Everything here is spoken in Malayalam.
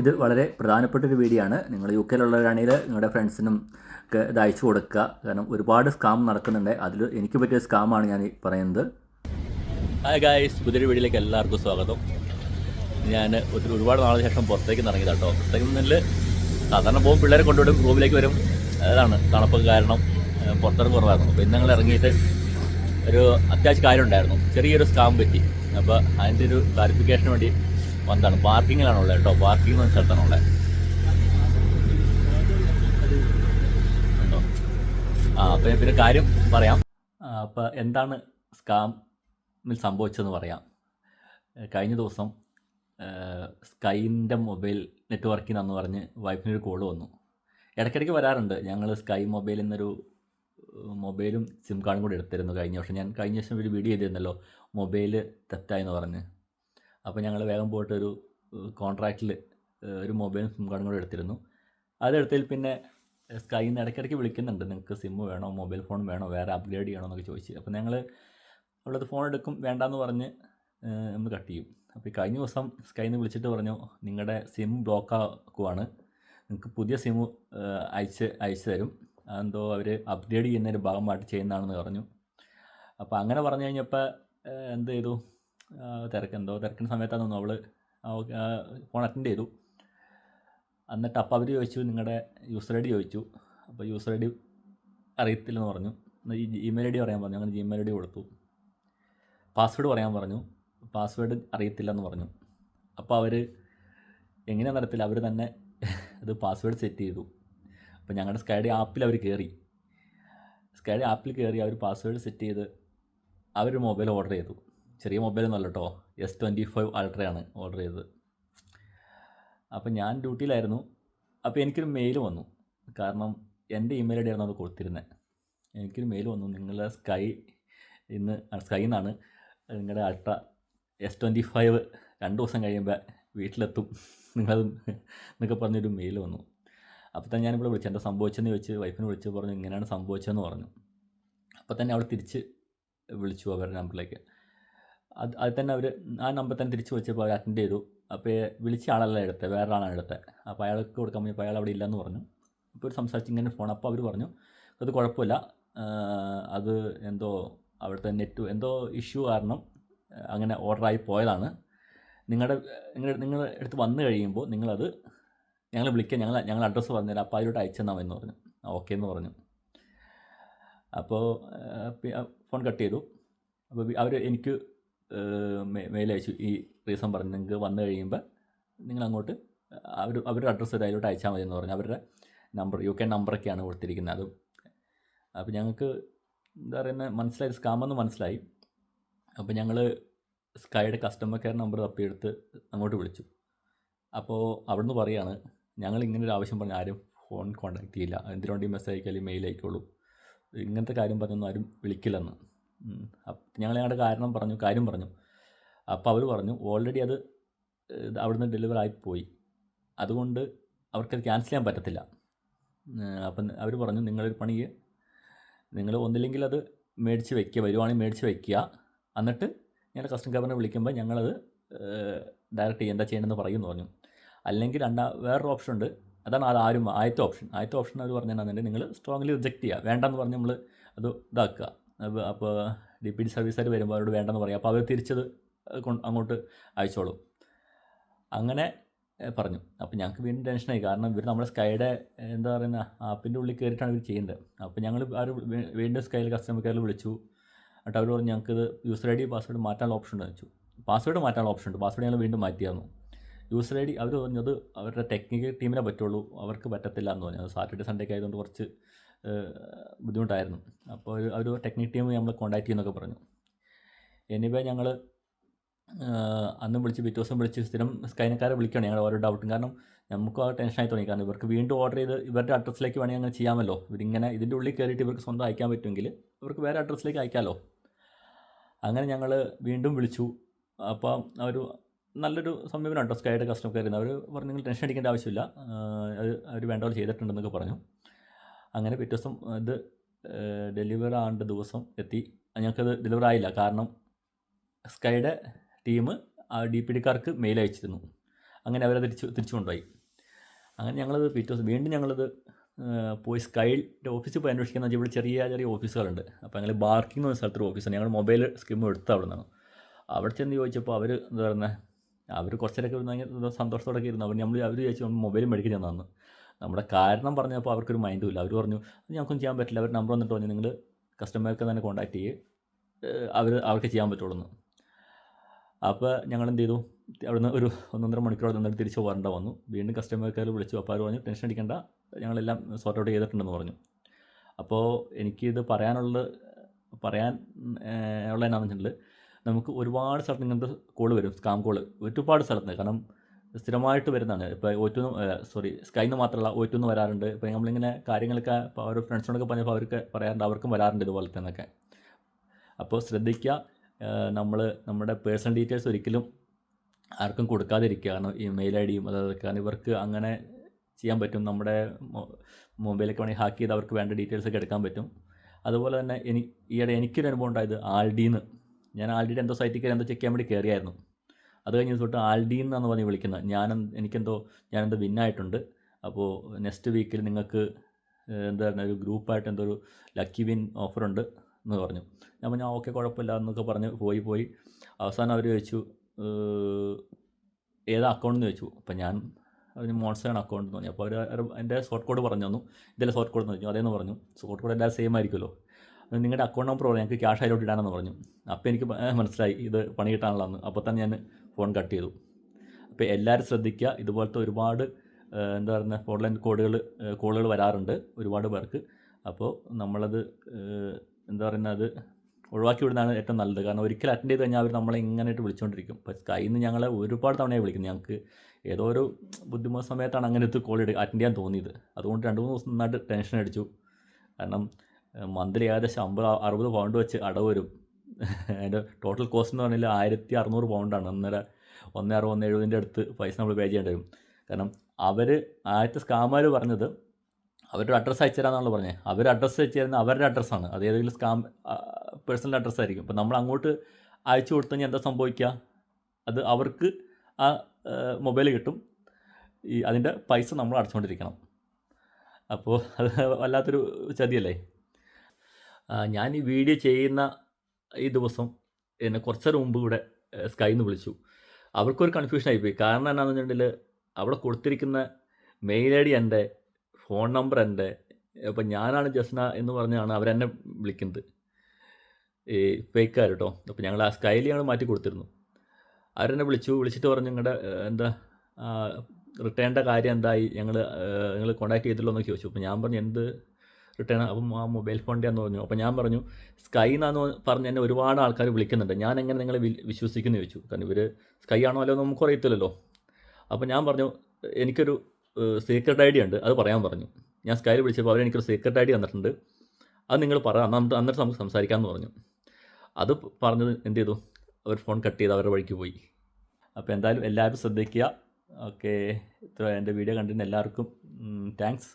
ഇത് വളരെ പ്രധാനപ്പെട്ട ഒരു വീഡിയോ ആണ് നിങ്ങൾ യു കെയിലുള്ളവരാണെങ്കിൽ നിങ്ങളുടെ ഫ്രണ്ട്സിനും ഒക്കെ ഇത് അയച്ചു കൊടുക്കുക. കാരണം ഒരുപാട് സ്കാം നടക്കുന്നുണ്ട്. അതിൽ എനിക്ക് പറ്റിയ സ്കാമാണ് ഞാൻ പറയുന്നത്. ഹായ് ഗായ്സ് പുതിയൊരു വീഡിയോയിലേക്ക് എല്ലാവർക്കും സ്വാഗതം. ഞാൻ ഒരു ഒരുപാട് നാളിന് ശേഷം പുറത്തേക്ക് ഇറങ്ങിയത് കേട്ടോ പുറത്തേക്ക് നിന്നിൽ സാധാരണ പോകും പിള്ളേരെ കൊണ്ടുവിടും റൂമിലേക്ക് വരും. അതാണ് തണുപ്പ് കാരണം പുറത്തേക്ക് കുറവായിരുന്നു. അപ്പോൾ ഇന്ന് ഞങ്ങൾ ഇറങ്ങിയിട്ട് ഒരു അത്യാവശ്യ കാര്യം ഉണ്ടായിരുന്നു. ചെറിയൊരു സ്കാം പറ്റി. അപ്പോൾ അതിന്റെ ഒരു ക്ലാരിഫിക്കേഷന് വേണ്ടി വന്നതാണ് പാർക്കിങ്ങിലാണ് ഉള്ളത് കേട്ടോ. പാർക്കിംഗ് എന്ന സ്ഥലത്താണ് ഉള്ളത് ഉണ്ടോ? ആ അപ്പം പിന്നെ കാര്യം പറയാം. അപ്പോൾ എന്താണ് സ്കാമിൽ സംഭവിച്ചതെന്ന് പറയാം. കഴിഞ്ഞ ദിവസം സ്കൈന്റെ മൊബൈൽ നെറ്റ്വർക്കിൽ നിന്നു പറഞ്ഞ് വൈഫിനൊരു കോൾ വന്നു. ഇടയ്ക്കിടയ്ക്ക് വരാറുണ്ട്. ഞങ്ങൾ സ്കൈ മൊബൈൽ എന്നൊരു മൊബൈലും സിം കാർഡും കൂടി എടുത്തിരുന്നു കഴിഞ്ഞ വർഷം. ഞാൻ കഴിഞ്ഞ വർഷം ഒരു വീഡിയോ ചെയ്തിരുന്നല്ലോ മൊബൈൽ തെറ്റായെന്ന് പറഞ്ഞ്. അപ്പോൾ ഞങ്ങൾ വേഗം പോയിട്ട് ഒരു കോൺട്രാക്റ്റിൽ ഒരു മൊബൈൽ സിം കാർഡും കൂടെ എടുത്തിരുന്നു. അതെടുത്തതിൽ പിന്നെ സ്കൈ നിന്ന് ഇടയ്ക്കിടയ്ക്ക് വിളിക്കുന്നുണ്ട്. നിങ്ങൾക്ക് സിം വേണോ മൊബൈൽ ഫോൺ വേണോ വേറെ അപ്ഗ്രേഡ് ചെയ്യണോ എന്നൊക്കെ ചോദിച്ചു. അപ്പോൾ ഞങ്ങൾ ഉള്ളത് ഫോൺ എടുക്കും വേണ്ടാന്ന് പറഞ്ഞ് നമ്മൾ കട്ട് ചെയ്യും. അപ്പോൾ ഈ കഴിഞ്ഞ ദിവസം സ്കൈയിൽ നിന്ന് വിളിച്ചിട്ട് പറഞ്ഞു നിങ്ങളുടെ സിം ബ്ലോക്ക് ആക്കുവാണ്. നിങ്ങൾക്ക് പുതിയ സിം അയച്ച് അയച്ചു തരും. അതെന്തോ അവർ അപ്ഗ്രേഡ് ചെയ്യുന്നതിന്റെ ഭാഗമായിട്ട് ചെയ്യുന്നതാണെന്ന് പറഞ്ഞു. അപ്പോൾ അങ്ങനെ പറഞ്ഞു കഴിഞ്ഞപ്പോൾ എന്ത് ചെയ്തു? ആ, തിരക്ക് എന്തോ തിരക്കുന്ന സമയത്താണ് തോന്നുന്നു അവൾ ഫോൺ അറ്റൻഡ് ചെയ്തു. എന്നിട്ട് അപ്പോൾ അവർ ചോദിച്ചു നിങ്ങളുടെ യൂസർ ഐ ഡി ചോദിച്ചു. അപ്പോൾ യൂസർ ഐ ഡി അറിയത്തില്ലെന്ന് പറഞ്ഞു. ഈ ജിമെയിൽ ഐ ഡി പറയാൻ പറഞ്ഞു. അങ്ങനെ ജിമെയിൽ ഐ ഡി കൊടുത്തു. പാസ്വേഡ് പറയാൻ പറഞ്ഞു. പാസ്വേഡ് അറിയത്തില്ലെന്ന് പറഞ്ഞു. അപ്പോൾ അവർ എങ്ങനെയാണെന്ന് അറിയത്തില്ല. അവർ തന്നെ അത് പാസ്വേഡ് സെറ്റ് ചെയ്തു. അപ്പോൾ ഞങ്ങളുടെ സ്കൈഡി ആപ്പിൽ അവർ കയറി സ്കൈഡി ആപ്പിൽ കയറി അവർ പാസ്വേഡ് സെറ്റ് ചെയ്ത് അവർ മൊബൈൽ ഓർഡർ ചെയ്തു. ചെറിയ മൊബൈൽ അല്ല കേട്ടോ എസ് ട്വന്റി ഫൈവ് അൾട്രയാണ് ഓർഡർ ചെയ്തത്. അപ്പോൾ ഞാൻ ഡ്യൂട്ടിയിലായിരുന്നു അപ്പോൾ എനിക്കൊരു മെയിൽ വന്നു. കാരണം എന്റെ ഇമെയിൽ ഐ ഡി ആയിരുന്നു അത് കൊടുത്തിരുന്നത് എനിക്കൊരു മെയിൽ വന്നു. നിങ്ങളുടെ സ്കൈ ഇന്ന് സ്കൈ എന്നാണ് നിങ്ങളുടെ അൾട്ര എസ് ട്വന്റി ഫൈവ് രണ്ട് ദിവസം കഴിയുമ്പോൾ വീട്ടിലെത്തും. നിങ്ങളത് എന്നൊക്കെ പറഞ്ഞൊരു മെയിൽ വന്നു. അപ്പോൾ തന്നെ ഞാനിവിടെ വിളിച്ചു. എന്താ സംഭവിച്ചെന്ന് ചോദിച്ച് വൈഫിനെ വിളിച്ച് പറഞ്ഞു ഇങ്ങനെയാണ് സംഭവിച്ചതെന്ന് പറഞ്ഞു. അപ്പോൾ തന്നെ അവൾ തിരിച്ച് വിളിച്ചു അവരുടെ നമ്പറിലേക്ക് അത് അത് തന്നെ അവർ ആ നമ്പർ തന്നെ തിരിച്ച് വിളിച്ചപ്പോൾ അവർ അറ്റൻഡ് ചെയ്തു. അപ്പോൾ വിളിച്ച ആളല്ല എടുത്തത് വേറൊരാളാണ് എടുത്തത് അപ്പോൾ അയാൾക്ക് കൊടുക്കാൻ പറഞ്ഞപ്പോൾ അയാൾ അവിടെ ഇല്ലെന്ന് പറഞ്ഞു. അപ്പോൾ ഒരു സംസാരിച്ച് ഇങ്ങനെ ഫോൺ അപ്പോൾ അവർ പറഞ്ഞു അത് കുഴപ്പമില്ല. അത് എന്തോ അവിടുത്തെ നെറ്റ് എന്തോ ഇഷ്യൂ കാരണം അങ്ങനെ ഓർഡറായി പോയതാണ്. നിങ്ങളുടെ നിങ്ങളുടെ നിങ്ങളുടെ അടുത്ത് വന്നു കഴിയുമ്പോൾ നിങ്ങളത് ഞങ്ങൾ വിളിക്കാം ഞങ്ങൾ ഞങ്ങൾ അഡ്രസ്സ് പറഞ്ഞുതരാം. അപ്പോൾ അതിലോട്ട് അയച്ചു തന്നാൽ മതി എന്ന് പറഞ്ഞു. ഓക്കെ എന്ന് പറഞ്ഞു അപ്പോൾ ഫോൺ കട്ട് ചെയ്തു. അപ്പോൾ അവർ എനിക്ക് മെയിൽ അയച്ചു ഈ റീസൺ പറഞ്ഞ് നിങ്ങൾക്ക് വന്നു കഴിയുമ്പോൾ നിങ്ങൾ അങ്ങോട്ട് അവർ അവരുടെ അഡ്രസ്സ് അതിലോട്ട് അയച്ചാൽ മതി എന്ന് പറഞ്ഞു. അവരുടെ നമ്പർ യു കെ നമ്പറൊക്കെയാണ് കൊടുത്തിരിക്കുന്നത് അത്. അപ്പോൾ ഞങ്ങൾക്ക് എന്താ പറയുന്നത് മനസ്സിലായി സ്കാമെന്ന് മനസ്സിലായി. അപ്പോൾ ഞങ്ങൾ സ്കൈയുടെ കസ്റ്റമർ കെയർ നമ്പർ തപ്പിയെടുത്ത് അങ്ങോട്ട് വിളിച്ചു. അപ്പോൾ അവിടുന്ന് പറയാണ് ഞങ്ങൾ ഇങ്ങനെ ഒരു ആവശ്യം പറഞ്ഞ് ആരും ഫോൺ കോൺടാക്റ്റ് ചെയ്യില്ല. എന്തിനു മെസ്സേജ് മെസ്സേജ് അല്ലെങ്കിൽ മെയിൽ അയക്കുള്ളൂ ഇങ്ങനത്തെ കാര്യം പറഞ്ഞൊന്നും ആരും വിളിക്കില്ലെന്ന്. ഞങ്ങൾ ഞങ്ങളുടെ കാരണം പറഞ്ഞു കാര്യം പറഞ്ഞു. അപ്പോൾ അവർ പറഞ്ഞു ഓൾറെഡി അത് അവിടുന്ന് ഡെലിവർ ആയിപ്പോയി അതുകൊണ്ട് അവർക്കത് ക്യാൻസൽ ചെയ്യാൻ പറ്റത്തില്ല. അപ്പം അവർ പറഞ്ഞു നിങ്ങളൊരു പണി നിങ്ങൾ ഒന്നില്ലെങ്കിൽ അത് മേടിച്ച് വയ്ക്കുക വരുവാണെങ്കിൽ മേടിച്ച് വയ്ക്കുക. എന്നിട്ട് ഞങ്ങളുടെ കസ്റ്റമർ കെയറിനെ വിളിക്കുമ്പോൾ ഞങ്ങളത് ഡയറക്റ്റ് എന്താ ചെയ്യണമെന്ന് പറയുമെന്ന് പറഞ്ഞു. അല്ലെങ്കിൽ രണ്ടാ വേറൊരു ഓപ്ഷൻ ഉണ്ട്. അതാണ് അത് ആരും ആദ്യത്തെ ഓപ്ഷൻ ആദ്യത്തെ ഓപ്ഷൻ അവർ പറഞ്ഞാൽ നിങ്ങൾ സ്ട്രോങ്ലി റിജക്റ്റ് ചെയ്യുക വേണ്ടെന്ന് പറഞ്ഞ് നമ്മൾ അത് ഇതാക്കുക. അപ്പോൾ അപ്പോൾ ഡി പി ഡി സർവീസുകാർ വരുമ്പോൾ അവരോട് വേണ്ടെന്ന് പറയും. അപ്പോൾ അവർ തിരിച്ചത് അങ്ങോട്ട് അയച്ചോളും. അങ്ങനെ പറഞ്ഞു. അപ്പോൾ ഞങ്ങൾക്ക് വീണ്ടും ടെൻഷനായി കാരണം ഇവർ നമ്മുടെ സ്കൈയുടെ എന്താ പറയുന്ന ആപ്പിന്റെ ഉള്ളിൽ കയറിയിട്ടാണ് ഇവർ ചെയ്യേണ്ടത് അപ്പോൾ ഞങ്ങൾ ഒരു വീണ്ടും സ്കൈയിൽ കസ്റ്റമർ കെയറിൽ വിളിച്ചു. എന്നിട്ട് അവർ പറഞ്ഞു ഞങ്ങൾക്ക് ഇത് യൂസർ ഐ ഡി പാസ്വേഡ് മാറ്റാനുള്ള ഓപ്ഷൻ ഉണ്ട് വെച്ചു. പാസ്വേഡ് മാറ്റാനുള്ള ഓപ്ഷൻ ഉണ്ട്. പാസ്വേഡ് ഞങ്ങൾ വീണ്ടും മാറ്റിയായിരുന്നു യൂസർ ഐ ഡി അവർ പറഞ്ഞത് അവരുടെ ടെക്നിക്കൽ ടീമിനെ പറ്റുള്ളൂ. അവർക്ക് പറ്റത്തില്ല എന്ന് പറഞ്ഞു സാറ്റർഡേ സൺഡേ ഒക്കെ ആയതുകൊണ്ട് കുറച്ച് ബുദ്ധിമുട്ടായിരുന്നു. അപ്പോൾ ഒരു- ഒരു ടെക്നിക് ടീം നമ്മൾ കോൺടാക്ട് ചെയ്യുന്നൊക്കെ പറഞ്ഞു. എനിവേ ഞങ്ങൾ അന്ന് വിളിച്ച് പിറ്റേ ദിവസം വിളിച്ച് സ്ഥിരം സ്കൈനക്കാരെ വിളിക്കണം ഞങ്ങൾ ഓരോ ഡൗട്ടും കാരണം നമുക്ക് ആ ടെൻഷനായി തുടങ്ങി. കാരണം ഇവർക്ക് വീണ്ടും ഓർഡർ ചെയ്ത് ഇവരുടെ അഡ്രസ്സിലേക്ക് വേണമെങ്കിൽ അങ്ങനെ ചെയ്യാമല്ലോ. ഇവരിങ്ങനെ ഇതിന്റെ ഉള്ളിൽ കയറിയിട്ട് ഇവർക്ക് സ്വന്തം അയക്കാൻ പറ്റുമെങ്കിൽ ഇവർക്ക് വേറെ അഡ്രസ്സിലേക്ക് അയക്കാമല്ലോ അങ്ങനെ ഞങ്ങൾ വീണ്ടും വിളിച്ചു. അപ്പോൾ അവർ നല്ലൊരു സമീപനം കേട്ടോ സ്കൈയുടെ കസ്റ്റമർ കയറുന്നത് അവർ പറഞ്ഞു നിങ്ങൾ ടെൻഷൻ അടിക്കേണ്ട ആവശ്യമില്ല. അവർ വേണ്ട പോലെ ചെയ്തിട്ടുണ്ടെന്നൊക്കെ പറഞ്ഞു. അങ്ങനെ പിറ്റേ ദിവസം ഇത് ഡെലിവർ ആണ്ട ദിവസം എത്തി. ഞങ്ങൾക്കത് ഡെലിവർ ആയില്ല. കാരണം സ്കൈയുടെ ടീം ആ ഡി പി ഡിക്കാർക്ക് മെയിൽ അയച്ചിരുന്നു. അങ്ങനെ അവരെ തിരിച്ച് തിരിച്ചു കൊണ്ടുപോയി. അങ്ങനെ ഞങ്ങളത് പിറ്റേ ദിവസം വീണ്ടും ഞങ്ങളത് പോയി സ്കൈന്റെ ഓഫീസിൽ പോയി അന്വേഷിക്കുന്ന ഇവിടെ ചെറിയ ചെറിയ ഓഫീസുകളുണ്ട്. അപ്പോൾ ഞങ്ങൾ ബാർക്കിംഗ് എന്ന സ്ഥലത്തൊരു ഓഫീസാണ്. ഞങ്ങൾ മൊബൈൽ സ്കീം എടുത്ത് അവിടെ നിന്നാണ് അവിടെ ചെന്ന് ചോദിച്ചപ്പോൾ അവർ എന്താ പറയുന്നത് അവർ കുറച്ചേരൊക്കെ ഇരുന്ന് ഭയങ്കര സന്തോഷത്തോടെ ഇരുന്നു. അവർ നമ്മൾ അവർ ചോദിച്ചു മൊബൈൽ മേടിക്കാൻ ചെന്നു നമ്മുടെ കാരണം പറഞ്ഞപ്പോൾ അവർക്കൊരു മൈൻഡും ഇല്ല. അവർ പറഞ്ഞു "അത് ഞങ്ങൾക്കൊന്നും ചെയ്യാൻ പറ്റില്ല. അവർ നമ്പർ വന്നിട്ട് പറഞ്ഞു നിങ്ങൾ കസ്റ്റമർക്ക് തന്നെ കോൺടാക്റ്റ് ചെയ്യേ. അവർ അവർക്ക് ചെയ്യാൻ പറ്റുള്ളൂ അപ്പോൾ ഞങ്ങൾ എന്ത് ചെയ്തു അവിടുന്ന് ഒരു ഒന്നൊന്നര മണിക്കൂർ നിന്നിട്ട് തിരിച്ച് വരേണ്ട വന്നു. വീണ്ടും കസ്റ്റമർ കെയർ വിളിച്ചു. അപ്പോൾ അവർ പറഞ്ഞു ടെൻഷൻ അടിക്കേണ്ട. ഞങ്ങളെല്ലാം സോർട്ട് ഔട്ട് ചെയ്തിട്ടുണ്ടെന്ന് പറഞ്ഞു. അപ്പോൾ എനിക്കിത് പറയാനുള്ള പറയാൻ ഉള്ള എന്നാന്ന് വെച്ചിട്ടുണ്ടെങ്കിൽ നമുക്ക് ഒരുപാട് സ്ഥലത്ത് ഇങ്ങനത്തെ കോൾ വരും. സ്കാം കോൾ ഒരുപാട് സ്ഥലത്ത്. കാരണം സ്ഥിരമായിട്ട് വരുന്നതാണ്. ഇപ്പോൾ ഒ ടു സോറി സ്കൈന്ന് മാത്രമല്ല ഒ വരാറുണ്ട്. ഇപ്പോൾ നമ്മളിങ്ങനെ കാര്യങ്ങളൊക്കെ ഇപ്പോൾ അവർ ഫ്രണ്ട്സിനോടൊക്കെ പറഞ്ഞപ്പോൾ അവർക്ക് പറയാറുണ്ട്. അവർക്കും വരാറുണ്ട് ഇതുപോലെ തന്നെയൊക്കെ. അപ്പോൾ ശ്രദ്ധിക്കുക നമ്മൾ നമ്മുടെ പേഴ്സണൽ ഡീറ്റെയിൽസ് ഒരിക്കലും ആർക്കും കൊടുക്കാതിരിക്കുക. കാരണം ഈ മെയിൽ ഐ ഡിയും അതായത് കാരണം ഇവർക്ക് അങ്ങനെ ചെയ്യാൻ പറ്റും. നമ്മുടെ മൊബൈലൊക്കെ വേണമെങ്കിൽ ഹാക്ക് ചെയ്ത് അവർക്ക് വേണ്ട ഡീറ്റെയിൽസ് ഒക്കെ എടുക്കാൻ പറ്റും. അതുപോലെ തന്നെ എനിക്ക് ഈയിടെ എനിക്കൊരു അനുഭവം ഉണ്ടായത് ആൾഡിന്ന് ഞാൻ ആൾഡിയുടെ എന്തോ സൈറ്റിൽ കയറി എന്തോ ചെക്ക് ചെയ്യാൻ വേണ്ടി കയറിയായിരുന്നു. അത് കഴിഞ്ഞ് തൊട്ട് ആൽഡീൻ എന്നാണ് പറഞ്ഞ് വിളിക്കുന്നത് ഞാൻ എനിക്കെന്തോ ഞാനെന്തോ വിന്നായിട്ടുണ്ട്. അപ്പോൾ നെക്സ്റ്റ് വീക്കിൽ നിങ്ങൾക്ക് എന്താ പറയുക ഒരു ഗ്രൂപ്പായിട്ട് എന്തോ ഒരു ലക്കി വിൻ ഓഫറുണ്ട് എന്ന് പറഞ്ഞു. ഞാൻ പറഞ്ഞു ഓക്കെ കുഴപ്പമില്ല എന്നൊക്കെ പറഞ്ഞ് പോയി പോയി. അവസാനം അവർ ചോദിച്ചു ഏതാ അക്കൗണ്ട് എന്ന് ചോദിച്ചു. അപ്പോൾ ഞാൻ അതിന് മോൺസ്റ്ററാണ് അക്കൗണ്ട് പറഞ്ഞു. അപ്പോൾ അവർ എന്റെ ഷോർട്ട് കോഡ് പറഞ്ഞു തന്നു. ഇതിലെ ഷോർട്ട് കോഡ് എന്ന് പറഞ്ഞു അതേന്ന് പറഞ്ഞു. ഷോർട്ട് കോഡ് എല്ലാം സെയിം ആയിരിക്കുമല്ലോ. നിങ്ങളുടെ അക്കൗണ്ട് നമ്പർ പറഞ്ഞു ഞങ്ങൾക്ക് ക്യാഷ് അതിലോട്ട് ഇടാനെന്ന് പറഞ്ഞു. അപ്പോൾ എനിക്ക് മനസ്സിലായി ഇത് പണി കിട്ടാനുള്ളതെന്ന്. അപ്പോൾ തന്നെ ഞാൻ ഫോൺ കട്ട് ചെയ്തു. അപ്പോൾ എല്ലാവരും ശ്രദ്ധിക്കുക. ഇതുപോലത്തെ ഒരുപാട് എന്താ പറയുക ഓൺലൈൻ കോഡുകൾ കോളുകൾ വരാറുണ്ട് ഒരുപാട് പേർക്ക്. അപ്പോൾ നമ്മളത് എന്താ പറയുന്നത് അത് ഒഴിവാക്കി വിടുന്നതാണ് ഏറ്റവും നല്ലത്. കാരണം ഒരിക്കൽ അറ്റൻഡ് ചെയ്ത് കഴിഞ്ഞാൽ അവർ നമ്മളെ ഇങ്ങനെയായിട്ട് വിളിച്ചുകൊണ്ടിരിക്കും. അപ്പോൾ സ്കൈയിൽ നിന്ന് ഞങ്ങളെ ഒരുപാട് തവണയായി വിളിക്കുന്നത്. ഞങ്ങൾക്ക് ഏതോ ഒരു ബുദ്ധിമുട്ട് സമയത്താണ് അങ്ങനത്തെ കോൾ എടുക്കുക അറ്റൻഡ് ചെയ്യാൻ തോന്നിയത്. അതുകൊണ്ട് രണ്ട് മൂന്ന് ദിവസം നന്നായിട്ട് ടെൻഷൻ അടിച്ചു. കാരണം മന്ത്ലി ഏകദേശം അമ്പത് അറുപത് പൗണ്ട് വെച്ച് അടവ് വരും. അതിന്റെ ടോട്ടൽ കോസ്റ്റ് എന്ന് പറഞ്ഞാൽ ആയിരത്തി അറുന്നൂറ് പൗണ്ടാണ് ഒന്നര ഒന്ന് അറുപത് ഒന്ന് എഴുപതിന്റെ അടുത്ത് പൈസ നമ്മൾ പേ ചെയ്യേണ്ടി വരും. കാരണം അവർ ആദ്യത്തെ സ്കാമാർ പറഞ്ഞത് അവരുടെ അഡ്രസ്സ് അയച്ചു തരാമെന്നാണല്ലോ പറഞ്ഞത് അവർ അഡ്രസ്സ് അയച്ചു തരുന്ന അവരുടെ അഡ്രസ്സാണ് അത് ഏതെങ്കിലും സ്കാം പേഴ്സണൽ അഡ്രസ്സ് ആയിരിക്കും. അപ്പോൾ നമ്മൾ അങ്ങോട്ട് അയച്ചു കൊടുത്തു എന്താ സംഭവിക്കുക അത് അവർക്ക് ആ മൊബൈൽ കിട്ടും. ഈ അതിന്റെ പൈസ നമ്മൾ അടച്ചുകൊണ്ടിരിക്കണം അപ്പോൾ അത് വല്ലാത്തൊരു ചതിയല്ലേ? ഞാൻ ഈ വീഡിയോ ചെയ്യുന്ന ഈ ദിവസം എന്നെ കുറച്ചേരം മുമ്പ് ഇവിടെ സ്കൈ എന്ന് വിളിച്ചു. അവർക്കൊരു കൺഫ്യൂഷൻ ആയിപ്പോയി. കാരണം എന്താണെന്ന് വെച്ചിട്ടുണ്ടെങ്കിൽ അവിടെ കൊടുത്തിരിക്കുന്ന മെയിൽ ഐ ഡി എന്റെ ഫോൺ നമ്പർ എന്റെ അപ്പം ഞാനാണ് ജസ്ന എന്ന് പറഞ്ഞാണ് അവരെന്നെ വിളിക്കുന്നത്. ഈ ഫേക്കാർ കേട്ടോ അപ്പോൾ ഞങ്ങൾ ആ സ്കൈയിൽ ഞങ്ങൾ മാറ്റി കൊടുത്തിരുന്നു. അവരെന്നെ വിളിച്ചു. വിളിച്ചിട്ട് പറഞ്ഞു നിങ്ങളുടെ എന്താ റിട്ടേണിന്റെ കാര്യം എന്തായി? ഞങ്ങൾ നിങ്ങൾ ചെയ്തില്ലോ എന്നൊക്കെ ചോദിച്ചു. അപ്പോൾ ഞാൻ പറഞ്ഞു എന്ത് റിട്ടേൺ അപ്പം ആ മൊബൈൽ ഫോണിന്റെ എന്ന് പറഞ്ഞു. അപ്പോൾ ഞാൻ പറഞ്ഞു സ്കൈ എന്നാന്ന് പറഞ്ഞ് എന്നെ ഒരുപാട് ആൾക്കാർ വിളിക്കുന്നുണ്ട്. ഞാൻ എങ്ങനെ നിങ്ങളെ വിശ്വസിക്കുന്നു? ചോദിച്ചു. കാരണം ഇവർ സ്കൈ ആണോ അല്ലോ നമുക്ക് അറിയത്തില്ലല്ലോ. അപ്പോൾ ഞാൻ പറഞ്ഞു എനിക്കൊരു സീക്രട്ട് ഐ ഡി ഉണ്ട്. അത് പറയാൻ പറഞ്ഞു. ഞാൻ സ്കൈയിൽ വിളിച്ചപ്പോൾ അവർ എനിക്കൊരു സീക്രട്ട് ഐ ഡി തന്നിട്ടുണ്ട്. അത് നിങ്ങൾ പറ. അന്ന് അന്നിട്ട് നമുക്ക് സംസാരിക്കാമെന്ന് പറഞ്ഞു. അത് പറഞ്ഞത് എന്ത് ചെയ്തു? അവർ ഫോൺ കട്ട് ചെയ്ത് അവരുടെ വഴിക്ക് പോയി. അപ്പോൾ എന്തായാലും എല്ലാവരും ശ്രദ്ധിക്കുക. ഓക്കെ. ഇത്ര എന്റെ വീഡിയോ കണ്ടിരുന്ന എല്ലാവർക്കും താങ്ക്സ്